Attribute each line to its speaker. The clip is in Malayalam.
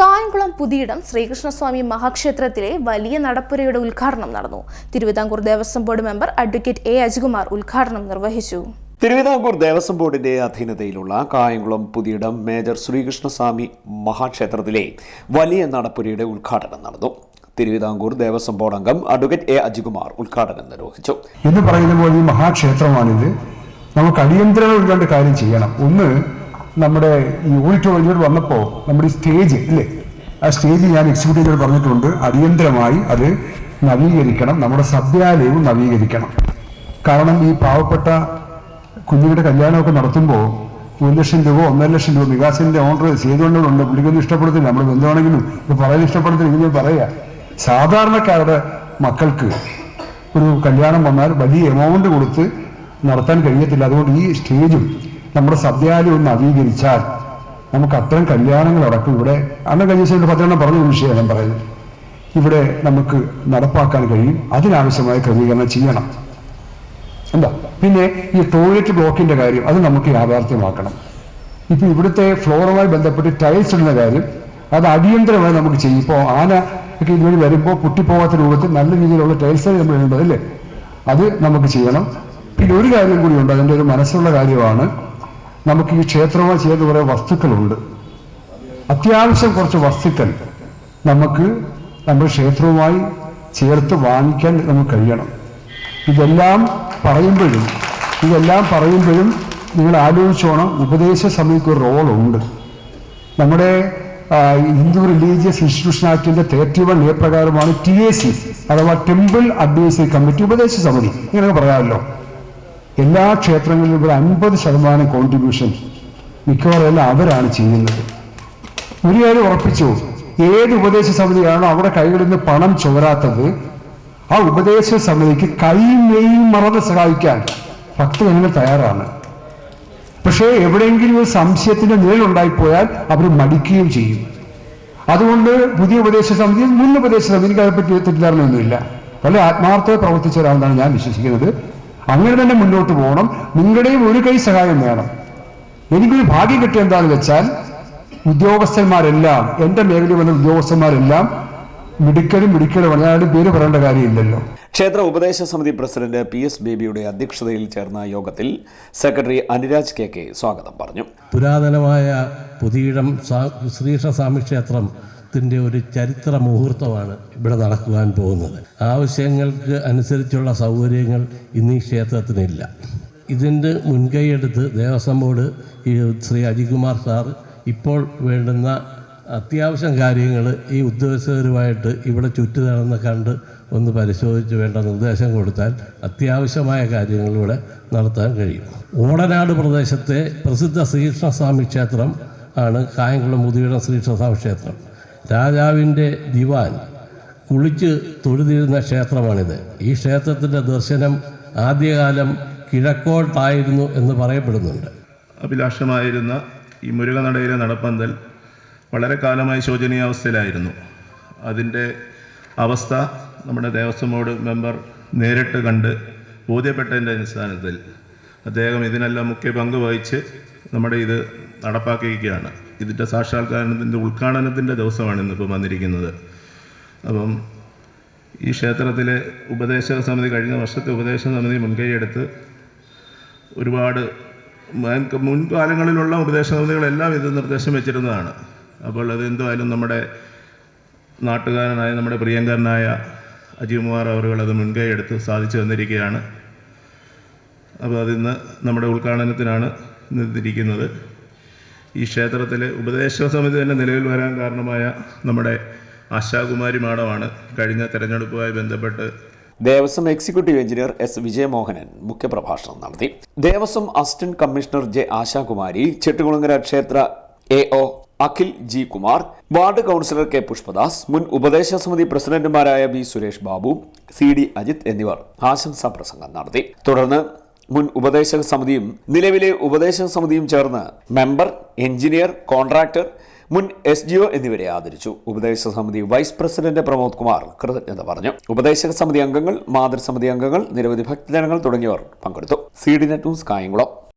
Speaker 1: കായംകുളം പുതിയിടം ശ്രീകൃഷ്ണസ്വാമി മഹാക്ഷേത്രത്തിലെ വലിയ നടപ്പുരയുടെ ഉദ്ഘാടനം നടന്നു. Thiruvithamkoor Devaswom board member advocate A. Ajikumar ഉദ്ഘാടനം നിർവഹിച്ചു.
Speaker 2: തിരുവിതാംകൂർ ദേവസ്വം ബോർഡിന്റെ അധീനതയിലുള്ള കായംകുളം പുതിയിടം മേജർ ശ്രീകൃഷ്ണസ്വാമി മഹാക്ഷേത്രത്തിലെ വലിയ നടപ്പുരയുടെ ഉദ്ഘാടനം നടന്നു. തിരുവിതാംകൂർ ദേവസ്വം ബോർഡ് അംഗം അഡ്വക്കേറ്റ് എ. അജികുമാർ ഉദ്ഘാടനം നിർവഹിച്ചു.
Speaker 3: എന്ന് പറയുന്ന പോലെ ഈ മഹാക്ഷേത്രമാണിത്. നമുക്ക് അടിയന്തരമായി രണ്ട് കാര്യം ചെയ്യണം. ഒന്ന് നമ്മുടെ ഈ ഓഡിറ്റോറിയം വന്നപ്പോൾ നമ്മുടെ ഈ സ്റ്റേജ് ഇല്ലേ? ആ സ്റ്റേജ് ഞാൻ എക്സിക്യൂട്ടീവ് പറഞ്ഞിട്ടുണ്ട്. അടിയന്തരമായി അത് നവീകരിക്കണം. നമ്മുടെ സദ്യാലയവും നവീകരിക്കണം. കാരണം ഈ പാവപ്പെട്ട കുഞ്ഞുങ്ങളുടെ കല്യാണമൊക്കെ നടത്തുമ്പോൾ ഒരു ലക്ഷം രൂപ ഒന്നര ലക്ഷം രൂപ വികാസിന്റെ ഓണർ ചെയ്തുകൊണ്ടുണ്ട്. പുള്ളിക്കൊന്നും ഇഷ്ടപ്പെടുത്തില്ല. നമ്മൾ എന്താണെങ്കിലും ഇത് പറയാൻ ഇഷ്ടപ്പെടുത്തില്ല. ഇങ്ങനെ പറയുക സാധാരണക്കാരുടെ മക്കൾക്ക് ഒരു കല്യാണം വന്നാൽ വലിയ എമൗണ്ട് കൊടുത്ത് നടത്താൻ കഴിയത്തില്ല. അതുകൊണ്ട് ഈ സ്റ്റേജും നമ്മുടെ സദ്യാലയവും നവീകരിച്ചാൽ നമുക്ക് അത്തരം കല്യാണങ്ങളടക്കം ഇവിടെ അന്ന് കഴിഞ്ഞ ദിവസം പത്തെണ്ണം പറഞ്ഞ വിഷയം ഞാൻ പറയുന്നത് ഇവിടെ നമുക്ക് നടപ്പാക്കാൻ കഴിയും. അതിനാവശ്യമായ ക്രമീകരണം ചെയ്യണം. എന്താ? പിന്നെ ഈ ടോയ്ലറ്റ് ബ്ലോക്കിന്റെ കാര്യം അത് നമുക്ക് യാഥാർത്ഥ്യമാക്കണം. ഇപ്പൊ ഇവിടുത്തെ ഫ്ലോറുമായി ബന്ധപ്പെട്ട് ടൈൽസ് ഇടുന്ന കാര്യം അത് അടിയന്തരമായി നമുക്ക് ചെയ്യും. ഇപ്പോൾ ആന ഒക്കെ ഇതുവഴി വരുമ്പോൾ പൊട്ടിപ്പോകാത്ത രൂപത്തിൽ നല്ല രീതിയിലുള്ള ടൈൽസ് നമ്മൾ ഇടേണ്ടത് അല്ലേ? അത് നമുക്ക് ചെയ്യണം. പിന്നെ ഒരു കാര്യം കൂടിയുണ്ട് അതിന്റെ ഒരു മനസ്സുള്ള കാര്യമാണ്. നമുക്ക് ഈ ക്ഷേത്രവുമായി ചെയ്ത കുറേ വസ്തുക്കളുണ്ട്. അത്യാവശ്യം കുറച്ച് വസ്തുക്കൾ നമുക്ക് നമ്മുടെ ക്ഷേത്രവുമായി ചേർത്ത് വാങ്ങിക്കാൻ നമുക്ക് കഴിയണം. ഇതെല്ലാം പറയുമ്പോഴും ഇതെല്ലാം പറയുമ്പോഴും നിങ്ങൾ ആലോചിച്ചോണം ഉപദേശ സമിതിക്ക് ഒരു റോളുണ്ട്. നമ്മുടെ ഹിന്ദു റിലീജിയസ് ഇൻസ്റ്റിറ്റ്യൂഷൻ ആക്ടിന്റെ തേർട്ടി വൺ എ പ്രകാരമാണ് ടി എ സി അഥവാ ടെമ്പിൾ അഡ്വൈസറി കമ്മിറ്റി ഉപദേശ സമിതി. ഇങ്ങനെ പറയാമല്ലോ. എല്ലാ ക്ഷേത്രങ്ങളിലും ഇവിടെ അൻപത് ശതമാനം കോൺട്രിബ്യൂഷൻ മിക്കവാറും എല്ലാം അവരാണ് ചെയ്യുന്നത്. ഒരു കാര്യം ഉറപ്പിച്ചു ഏത് ഉപദേശ സമിതിയാണോ അവിടെ കൈകളിൽ നിന്ന് പണം ചോരാത്തത് ആ ഉപദേശ സമിതിക്ക് കൈമേയും മറന്ന് സഹായിക്കാൻ ഭക്തജനങ്ങൾ തയ്യാറാണ്. പക്ഷേ എവിടെയെങ്കിലും ഒരു സംശയത്തിന്റെ നിഴലുണ്ടായിപ്പോയാൽ അവർ മടിക്കുകയും ചെയ്യും. അതുകൊണ്ട് പുതിയ ഉപദേശ സമിതി മുൻ ഉപദേശ സമിതിക്ക് അതിനെപ്പറ്റി തെറ്റിദ്ധാരണയൊന്നുമില്ല വളരെ ആത്മാർത്ഥത പ്രവർത്തിച്ച ഒരാളെന്നാണ് ഞാൻ വിശ്വസിക്കുന്നത്. അങ്ങനെ തന്നെ മുന്നോട്ട് പോകണം. നിങ്ങളുടെയും ഒരു കൈ സഹായം വേണം. എനിക്കൊരു ഭാഗ്യം കിട്ടിയ എന്താണെന്ന് വെച്ചാൽ ഉദ്യോഗസ്ഥന്മാരെല്ലാം എന്റെ മേഖലയിൽ വന്ന ഉദ്യോഗസ്ഥന്മാരെല്ലാം മിടുക്കലും മിടുക്കലുമാണ് ഞാൻ ആരുടെയും പേര് പറയേണ്ട കാര്യമില്ലല്ലോ.
Speaker 2: ക്ഷേത്ര ഉപദേശ സമിതി പ്രസിഡന്റ് പി എസ് ബേബിയുടെ അധ്യക്ഷതയിൽ ചേർന്ന യോഗത്തിൽ സെക്രട്ടറി അനുരാജ് കെ കെ സ്വാഗതം പറഞ്ഞു.
Speaker 4: പുരാതനമായ പുതിയിടം സ്വാമി ശ്രീകൃഷ്ണസ്വാമി ക്ഷേത്രത്തിന്റെ ഒരു ചരിത്ര മുഹൂർത്തമാണ് ഇവിടെ നടക്കുവാൻ പോകുന്നത്. ആവശ്യങ്ങൾക്ക് അനുസരിച്ചുള്ള സൗകര്യങ്ങൾ ഇന്ന് ക്ഷേത്രത്തിനില്ല. ഇതിന്റെ മുൻകൈയെടുത്ത് ദേവസ്വം ബോർഡ് ഈ ശ്രീ അജികുമാർ സാർ ഇപ്പോൾ വേണ്ടുന്ന അത്യാവശ്യം കാര്യങ്ങൾ ഈ ഉദ്യോഗസ്ഥരുമായിട്ട് ഇവിടെ ചുറ്റി നടന്ന് കണ്ട് ഒന്ന് പരിശോധിച്ച് വേണ്ട നിർദ്ദേശം കൊടുത്താൽ അത്യാവശ്യമായ കാര്യങ്ങൾ ഇവിടെ നടത്താൻ കഴിയും. ഓടനാട് പ്രദേശത്തെ പ്രസിദ്ധ ശ്രീകൃഷ്ണസ്വാമി ക്ഷേത്രം ആണ് കായംകുളം മുതിയുടെ ശ്രീകൃഷ്ണസ്വാമി ക്ഷേത്രം. രാജാവിന്റെ ദിവാൻ കുളിച്ച് തൊഴുതിരുന്ന ക്ഷേത്രമാണിത്. ഈ ക്ഷേത്രത്തിന്റെ ദർശനം ആദ്യകാലം കിഴക്കോട്ടായിരുന്നു എന്ന് പറയപ്പെടുന്നുണ്ട്.
Speaker 5: അഭിലാഷമായിരുന്ന ഈ മുരുകനടയിലെ നടപ്പന്തൽ വളരെ കാലമായി ശോചനീയാവസ്ഥയിലായിരുന്നു അതിന്റെ അവസ്ഥ നമ്മുടെ ദേവസ്വം ബോർഡ് മെമ്പർ നേരിട്ട് കണ്ട് ബോധ്യപ്പെട്ടതിന്റെ അടിസ്ഥാനത്തിൽ അദ്ദേഹം ഇതിനെല്ലാം മുഖ്യ പങ്ക് വഹിച്ച് നമ്മുടെ ഇത് നടപ്പാക്കിയിരിക്കുകയാണ്. ഇതിന്റെ സാക്ഷാത്കാരണത്തിന്റെ ഉദ്ഘാടനത്തിന്റെ ദിവസമാണ് ഇന്നിപ്പോൾ വന്നിരിക്കുന്നത്. അപ്പം ഈ ക്ഷേത്രത്തിലെ ഉപദേശക സമിതി കഴിഞ്ഞ വർഷത്തെ ഉപദേശക സമിതി മുൻകൈയെടുത്ത് ഒരുപാട് മുൻകാലങ്ങളിലുള്ള ഉപദേശ സമിതികളെല്ലാം ഇത് നിർദ്ദേശം വെച്ചിരുന്നതാണ്. അപ്പോൾ അത് എന്തായാലും നമ്മുടെ നാട്ടുകാരനായ നമ്മുടെ പ്രിയങ്കരനായ അജികുമാർ അവരുകൾ അത് മുൻകൈ എടുത്ത് സാധിച്ചു വന്നിരിക്കുകയാണ് അപ്പോൾ അതിന്ന് നമ്മുടെ ഉദ്ഘാടനത്തിനാണ് നിന്നിരിക്കുന്നത് ഈ ക്ഷേത്രത്തിൽ ഉപദേശക സമിതി തന്നെ നിലവിൽ വരാൻ കാരണമായ നമ്മുടെ ആശാകുമാരി മാഡമാണ് കഴിഞ്ഞ തെരഞ്ഞെടുപ്പുമായി ബന്ധപ്പെട്ട്
Speaker 2: Devaswom executive engineer S. Vijayamohanan മുഖ്യപ്രഭാഷണം നടത്തി. Devaswom assistant commissioner J. Ashakumari Chettikulangara ക്ഷേത്ര A. O. Akhil G. Kumar ward councillor K. Pushpadas മുൻ ഉപദേശക സമിതി പ്രസിഡന്റുമാരായ V. Suresh Babu C. D. Ajith എന്നിവർ ആശംസാ പ്രസംഗം നടത്തി. തുടർന്ന് മുൻ ഉപദേശക സമിതിയും നിലവിലെ ഉപദേശക സമിതിയും ചേർന്ന് മെമ്പർ എഞ്ചിനീയർ കോൺട്രാക്ടർ മുൻ എസ് ഡി ഒ എന്നിവരെ ആദരിച്ചു. ഉപദേശക സമിതി വൈസ് പ്രസിഡന്റ് പ്രമോദ് കുമാർ കൃതജ്ഞത പറഞ്ഞു. ഉപദേശക സമിതി അംഗങ്ങൾ മാതൃസമിതി അംഗങ്ങൾ നിരവധി ഭക്തജനങ്ങൾ തുടങ്ങിയവർ പങ്കെടുത്തു. C D net news Kayamkulam.